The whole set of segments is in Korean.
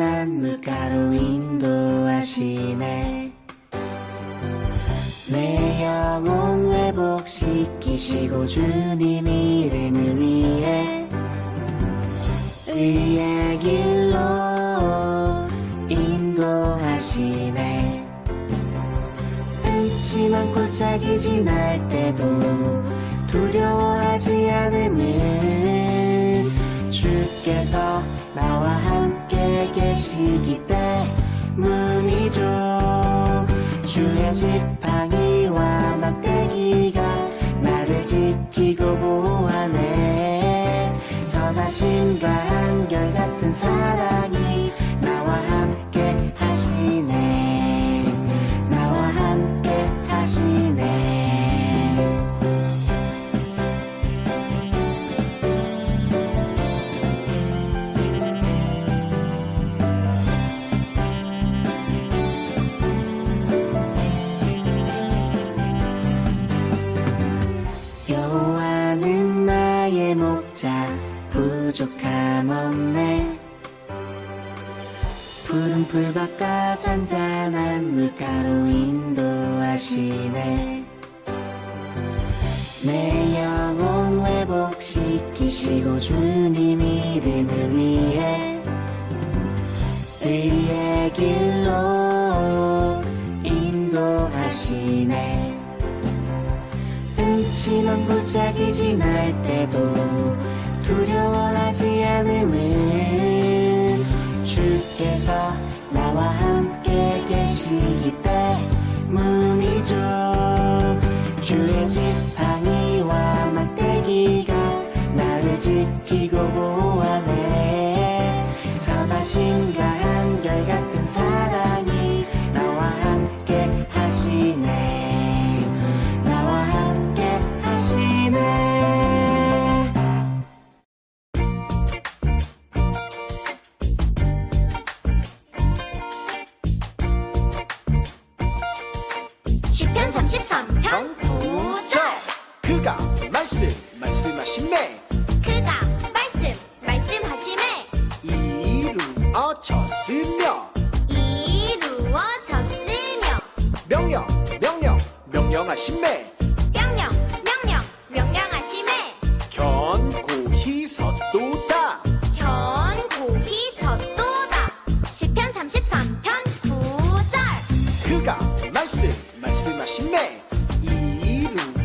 잔잔한 물가로 인도하시네. 내 영혼 회복시키시고 주님 이름을 위해 의의 길로 인도하시네. 음침한 골짜기 지날 때도 두려워하지 않으면 주께서 나와 함께 계시기 때문이죠. 주의 지팡이와 막대기가 나를 지키고 보호하네 선하심과 회복시키시고 주님 이름을 위해 의의 길로 인도하시네. 음침한 골짜기 지날 때도 두려워하지 않으면 주께서 나와 함께 계시기 때문이죠. 주의 지팡이와 막대기가 지키고 보호하네. 선하심과 한결같은 사랑이 나와 함께 하시네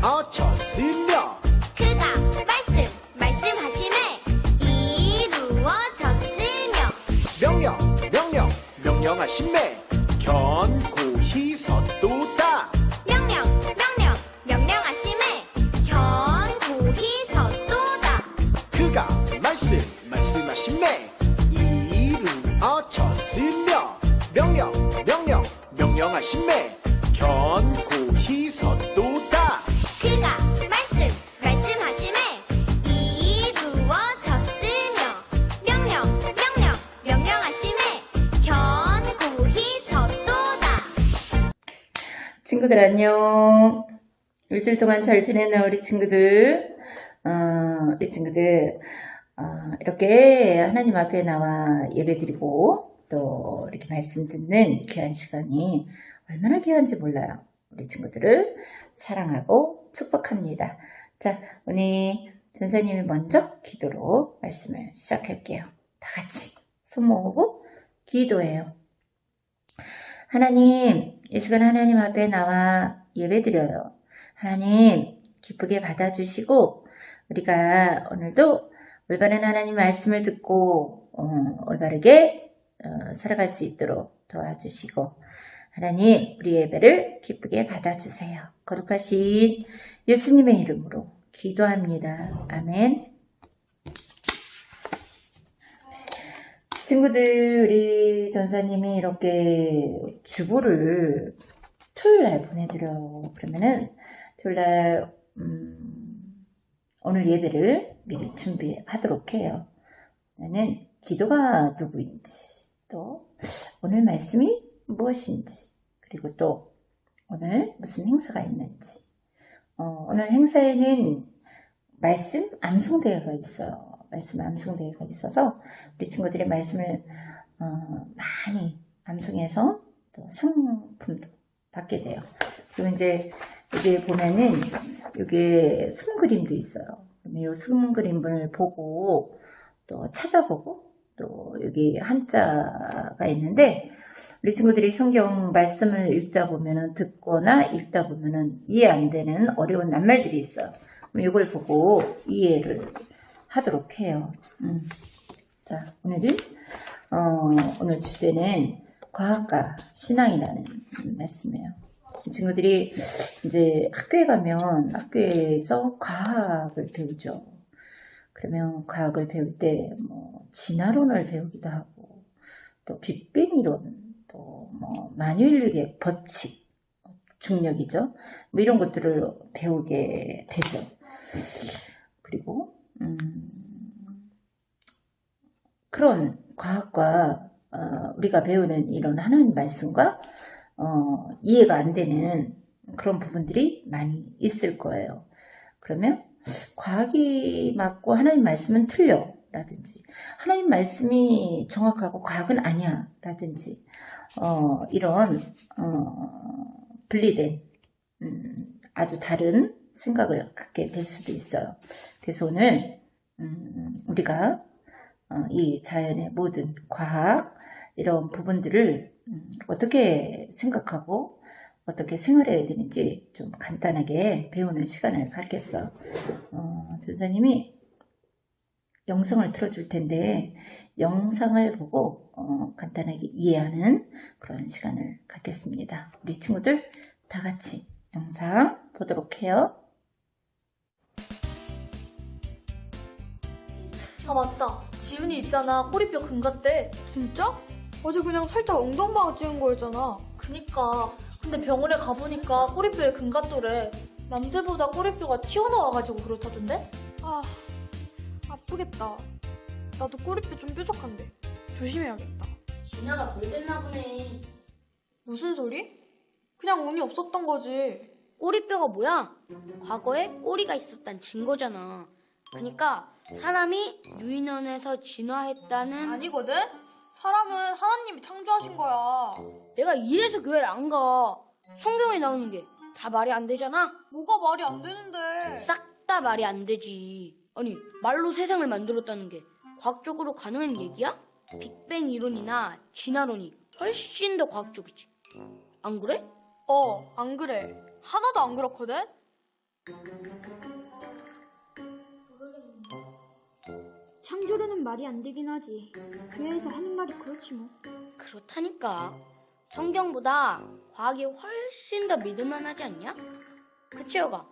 이루어졌으며 그가 말씀 말씀하심에 이루어졌으며 명령 명령 명령하심에 견고 친구들 안녕. 일주일 동안 잘 지내는 우리 친구들, 어, 우리 친구들, 어, 이렇게 하나님 앞에 나와 예배드리고 또 이렇게 말씀 듣는 귀한 시간이 얼마나 귀한지 몰라요. 우리 친구들을 사랑하고 축복합니다. 자, 오늘 전사님이 먼저 기도로 말씀을 시작할게요. 다 같이 손 모으고 기도해요. 하나님, 이 시간 하나님 앞에 나와 예배드려요. 하나님, 기쁘게 받아주시고, 우리가 오늘도 올바른 하나님 말씀을 듣고, 어, 올바르게 어, 살아갈 수 있도록 도와주시고, 하나님, 우리 예배를 기쁘게 받아주세요. 거룩하신 예수님의 이름으로 기도합니다. 아멘. 친구들, 우리 전사님이 이렇게 주보를 토요일 날 보내드려. 그러면은 토요일 날, 음, 오늘 예배를 미리 준비하도록 해요. 나는 기도가 누구인지, 또 오늘 말씀이 무엇인지, 그리고 또 오늘 무슨 행사가 있는지. 어, 오늘 행사에는 말씀 암송대회가 있어요. 말씀 암송대회가 있어서 우리 친구들이 말씀을 어, 많이 암송해서 또 상품도 받게 돼요. 그리고 이제 여기 보면은 여기 숨 그림도 있어요. 그러면 이숨 그림을 보고 또 찾아보고 또 여기 한자가 있는데 우리 친구들이 성경 말씀을 읽다 보면은 듣거나 읽다 보면은 이해 안 되는 어려운 낱말들이 있어요. 이걸 보고 이해를 하도록 해요. 음. 자, 오늘은 어, 오늘 주제는 과학과 신앙이라는 말씀이에요. 이 친구들이 이제 학교에 가면 학교에서 과학을 배우죠. 그러면 과학을 배울 때 뭐 진화론을 배우기도 하고 또 빅뱅 이론, 또 뭐 만유인력의 법칙, 중력이죠. 뭐 이런 것들을 배우게 되죠. 그리고 음, 그런 과학과 어, 우리가 배우는 이런 하나님 말씀과 어, 이해가 안 되는 그런 부분들이 많이 있을 거예요. 그러면 과학이 맞고 하나님 말씀은 틀려 라든지 하나님 말씀이 정확하고 과학은 아니야 라든지 어, 이런 어, 분리된 음, 아주 다른 생각을 갖게 될 수도 있어요. 그래서 오늘 음, 우리가 어, 이 자연의 모든 과학 이런 부분들을 음, 어떻게 생각하고 어떻게 생활해야 되는지 좀 간단하게 배우는 시간을 갖겠어. 어, 전사님이 영상을 틀어줄 텐데 영상을 보고 어, 간단하게 이해하는 그런 시간을 갖겠습니다. 우리 친구들 다 같이 영상 보도록 해요. 아 맞다 지훈이 있잖아 꼬리뼈 금갔대 진짜? 어제 그냥 살짝 엉덩방아 찍은 거였잖아. 그니까 근데 병원에 가보니까 꼬리뼈에 금갔더래 남들보다 꼬리뼈가 튀어나와가지고 그렇다던데? 아, 아프겠다. 나도 꼬리뼈 좀 뾰족한데. 조심해야겠다. 진아가 돌렸나 보네. 무슨 소리? 그냥 운이 없었던 거지. 꼬리뼈가 뭐야? 과거에 꼬리가 있었단 증거잖아. 그러니까 사람이 유인원에서 진화했다는 아니거든? 사람은 하나님이 창조하신 거야. 내가 이래서 교회를 안 가. 성경에 나오는 게 다 말이 안 되잖아. 뭐가 말이 안 되는데. 싹 다 말이 안 되지. 아니 말로 세상을 만들었다는 게 과학적으로 가능한 얘기야? 빅뱅 이론이나 진화론이 훨씬 더 과학적이지. 안 그래? 어, 안 그래. 하나도 안 그렇거든? 창조론은 말이 안 되긴 하지. 교회에서 하는 말이 그렇지 뭐. 그렇다니까. 성경보다 과학이 훨씬 더 믿을만하지 않냐? 그치, 여가?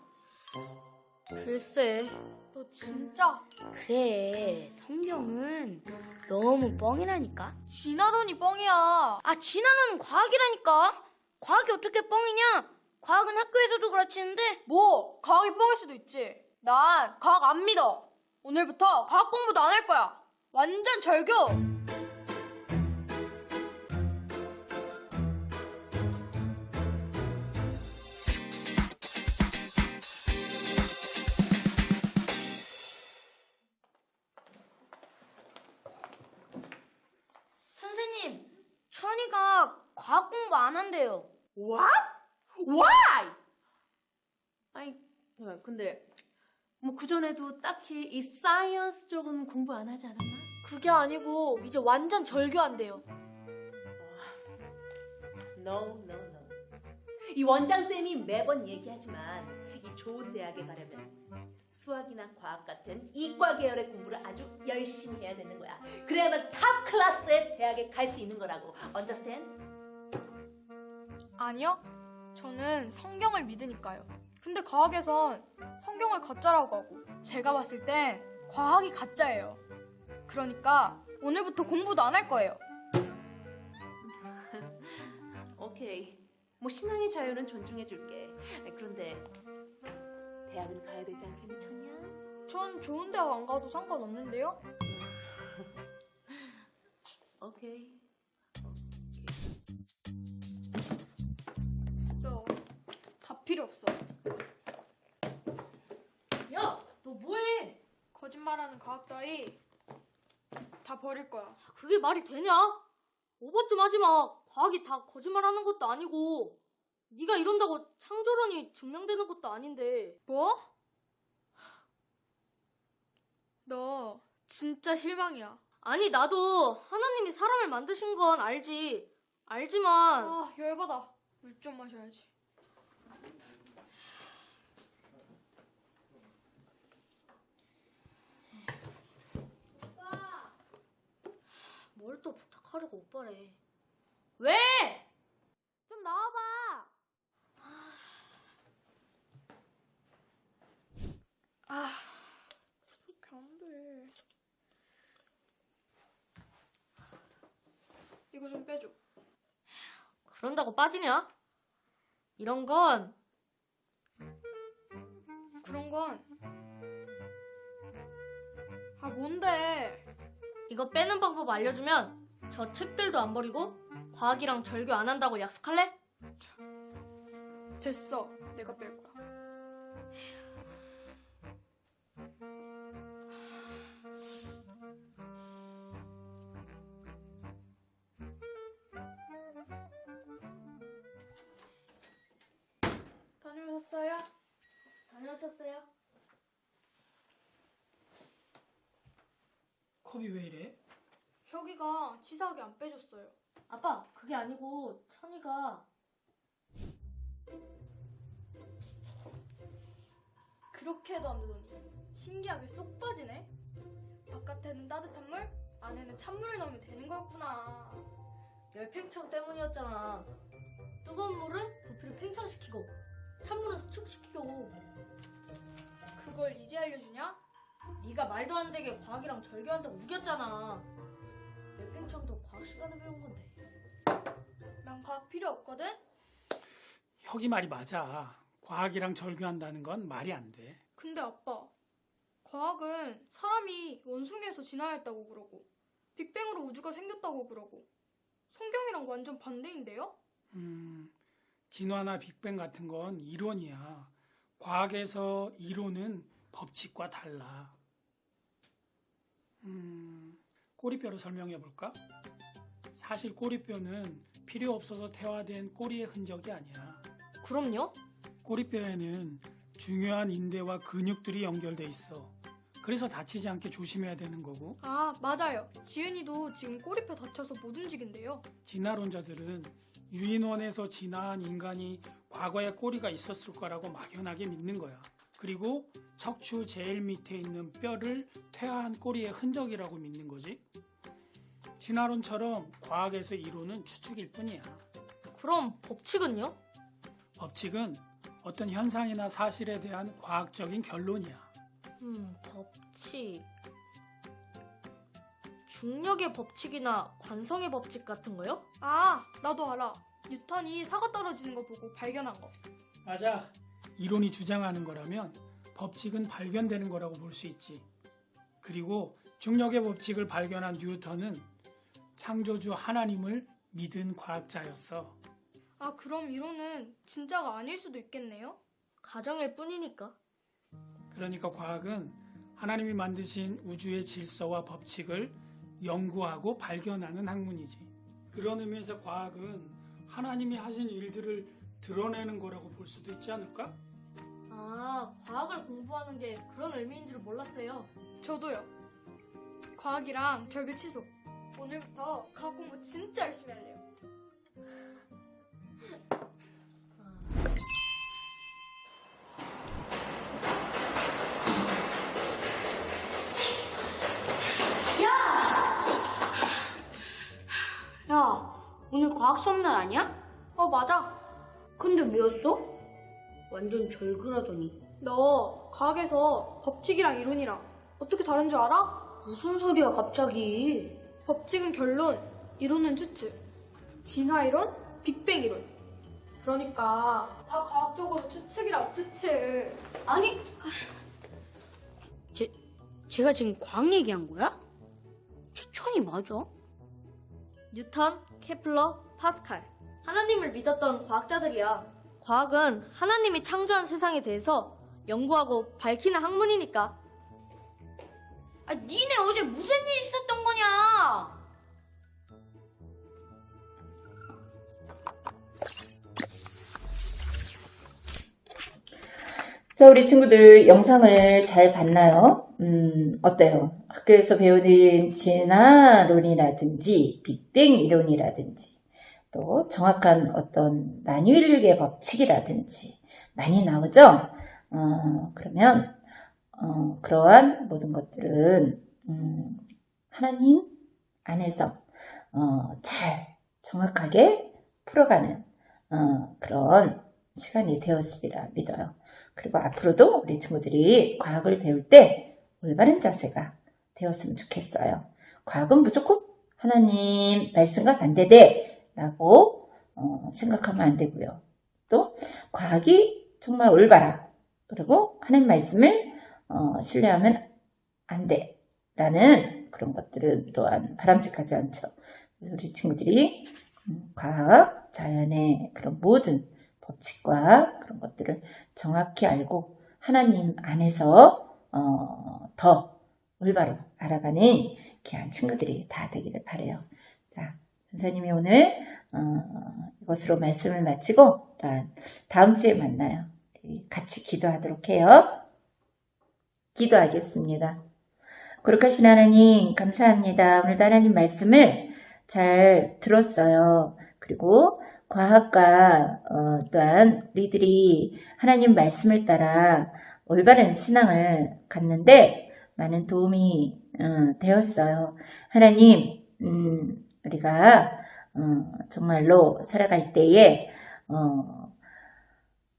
글쎄. 너 진짜 그래, 성경은 너무 뻥이라니까. 진화론이 뻥이야. 아, 진화는 과학이라니까. 과학이 어떻게 뻥이냐? 과학은 학교에서도 가르치는데 뭐 과학이 뻥일 수도 있지. 난 과학 안 믿어. 오늘부터 과학 공부도 안 할 거야. 완전 절교. 선생님, 천이가 과학 공부 안 한대요. What? Why? 아니, 어, 근데 뭐 그전에도 딱히 이 사이언스 쪽은 공부 안 하지 않았나? 그게 아니고 이제 완전 절교한대요 No, no, no. 이 원장쌤이 매번 얘기하지만 이 좋은 대학에 가려면 수학이나 과학 같은 이과 계열의 공부를 아주 열심히 해야 되는 거야. 그래야만 탑 클래스의 대학에 갈 수 있는 거라고. Understand? 아니요. 저는 성경을 믿으니까요. 근데 과학에선 성경을 가짜라고 하고 제가 봤을 땐 과학이 가짜예요. 그러니까 오늘부터 공부도 안 할 거예요. 오케이. 뭐 신앙의 자유는 존중해 줄게. 그런데 대학은 가야 되지 않겠니, 청년? 전 좋은 대학 안 가도 상관없는데요? 오케이. 없어. 다 필요 없어. 야, 너 뭐해? 거짓말 거짓말하는 과학 따위 다 버릴 거야. 그게 말이 되냐? 오버 좀 하지 마. 과학이 다 거짓말하는 것도 아니고 네가 이런다고 창조론이 증명되는 것도 아닌데. 뭐? 너 진짜 실망이야. 아니 나도 하나님이 사람을 만드신 건 알지. 알지만 아 열받아. 물 좀 마셔야지. 뭘 또 부탁하려고 오빠래. 왜? 좀 나와봐. 아, 그렇게 안 돼. 이거 좀 빼줘. 그런다고 빠지냐? 이런 건 그런 건. 아, 뭔데? 이거 빼는 방법 알려주면 저 책들도 안 버리고 과학이랑 절교 안 한다고 약속할래? 됐어. 내가 뺄 거야. 다녀오셨어요? 다녀오셨어요? 컵이 왜 이래? 혁이가 치사하게 안 빼줬어요. 아빠 그게 아니고 천이가 그렇게 해도 안 되더니 신기하게 쏙 빠지네. 바깥에는 따뜻한 물, 안에는 찬물을 넣으면 되는 거였구나. 열팽창 때문이었잖아. 뜨거운 물은 부피를 팽창시키고 찬물은 수축시키고 그걸 이제 알려주냐? 네가 말도 안 되게 과학이랑 절교한다고 우겼잖아. 열팽창도 과학 시간에 배운 건데. 난 과학 필요 없거든? 혁이 말이 맞아. 과학이랑 절교한다는 건 말이 안 돼. 근데 아빠, 과학은 사람이 원숭이에서 진화했다고 그러고, 빅뱅으로 우주가 생겼다고 그러고, 성경이랑 완전 반대인데요? 음, 진화나 빅뱅 같은 건 이론이야. 과학에서 이론은 법칙과 달라. 음, 꼬리뼈로 설명해 볼까? 사실 꼬리뼈는 필요 없어서 태화된 꼬리의 흔적이 아니야. 그럼요? 꼬리뼈에는 중요한 인대와 근육들이 연결돼 있어. 그래서 다치지 않게 조심해야 되는 거고, 아, 맞아요. 지은이도 지금 꼬리뼈 다쳐서 못 움직인대요. 진화론자들은 유인원에서 진화한 인간이 과거에 꼬리가 있었을 거라고 막연하게 믿는 거야. 그리고 척추 제일 밑에 있는 뼈를 퇴화한 꼬리의 흔적이라고 믿는 거지. 진화론처럼 과학에서 이론은 추측일 뿐이야. 그럼 법칙은요? 법칙은 어떤 현상이나 사실에 대한 과학적인 결론이야. 음, 법칙. 중력의 법칙이나 관성의 법칙 같은 거요? 아, 나도 알아. 뉴턴이 사과 떨어지는 거 보고 발견한 거. 맞아. 이론이 주장하는 거라면 법칙은 발견되는 거라고 볼 수 있지. 그리고 중력의 법칙을 발견한 뉴턴은 창조주 하나님을 믿은 과학자였어. 아, 그럼 이론은 진짜가 아닐 수도 있겠네요? 가정일 뿐이니까. 그러니까 과학은 하나님이 만드신 우주의 질서와 법칙을 연구하고 발견하는 학문이지. 그런 의미에서 과학은 하나님이 하신 일들을 드러내는 거라고 볼 수도 있지 않을까? 아, 과학을 공부하는 게 그런 의미인 줄 몰랐어요. 저도요. 과학이랑 절교 취소. 오늘부터 과학 공부 진짜 열심히 할래요. 야, 오늘 과학 수업 날 아니야? 어, 맞아. 근데 왜였어? 완전 절그라더니. 너 과학에서 법칙이랑 이론이랑 어떻게 다른 줄 알아? 무슨 소리야, 갑자기. 법칙은 결론, 이론은 추측. 진화 이론, 빅뱅 이론. 그러니까 다 과학적으로 추측이라고 추측. 아니, 제, 제가 지금 과학 얘기한 거야? 최천이 맞아? 뉴턴, 케플러, 파스칼. 하나님을 믿었던 과학자들이야. 과학은 하나님이 창조한 세상에 대해서 연구하고 밝히는 학문이니까. 아, 니네 어제 무슨 일 있었던 거냐? 자, 우리 친구들 영상을 잘 봤나요? 음, 어때요? 학교에서 배우는 진화 론이라든지 빅뱅 이론이라든지 또 정확한 어떤 만유인력의 법칙이라든지 많이 나오죠? 어, 그러면 어, 그러한 모든 것들은 음, 하나님 안에서 어, 잘 정확하게 풀어가는 어, 그런 시간이 되었으리라 믿어요. 그리고 앞으로도 우리 친구들이 과학을 배울 때 올바른 자세가 되었으면 좋겠어요. 과학은 무조건 하나님 말씀과 반대돼 라고 어, 생각하면 안 되고요. 또 과학이 정말 올바라 그리고 하나님 말씀을 어, 신뢰하면 안 돼. 라는 그런 것들은 또한 바람직하지 않죠. 그래서 우리 친구들이 음, 과학, 자연의 그런 모든 법칙과 그런 것들을 정확히 알고 하나님 안에서 어, 더 올바로 알아가는 귀한 친구들이 다 되기를 바래요. 자, 선생님이 오늘 어, 이것으로 말씀을 마치고 다음 주에 만나요. 같이 기도하도록 해요. 기도하겠습니다. 거룩하신 하나님 감사합니다. 오늘도 하나님 말씀을 잘 들었어요. 그리고 과학과 어, 또한 우리들이 하나님 말씀을 따라 올바른 신앙을 갖는데 많은 도움이 어, 되었어요. 하나님, 음, 우리가 어, 정말로 살아갈 때에 어,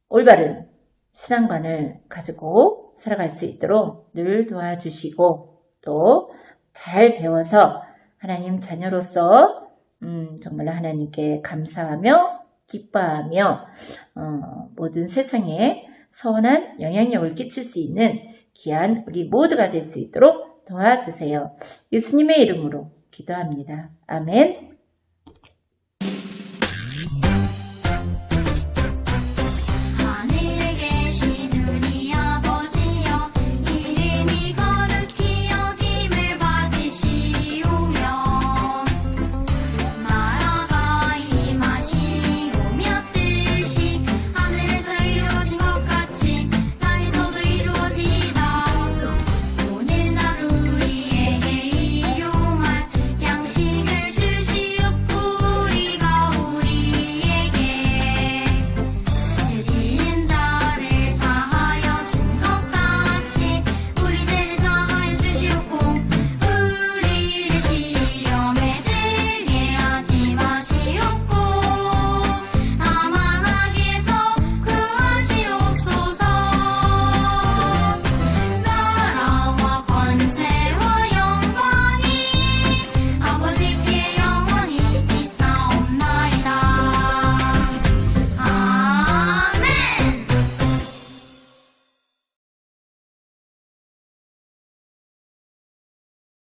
올바른 신앙관을 가지고 살아갈 수 있도록 늘 도와주시고 또 잘 배워서 하나님 자녀로서 음, 정말로 하나님께 감사하며 기뻐하며 어, 모든 세상에 선한 영향력을 끼칠 수 있는 귀한 우리 모두가 될 수 있도록 도와주세요. 예수님의 이름으로 기도합니다. 아멘.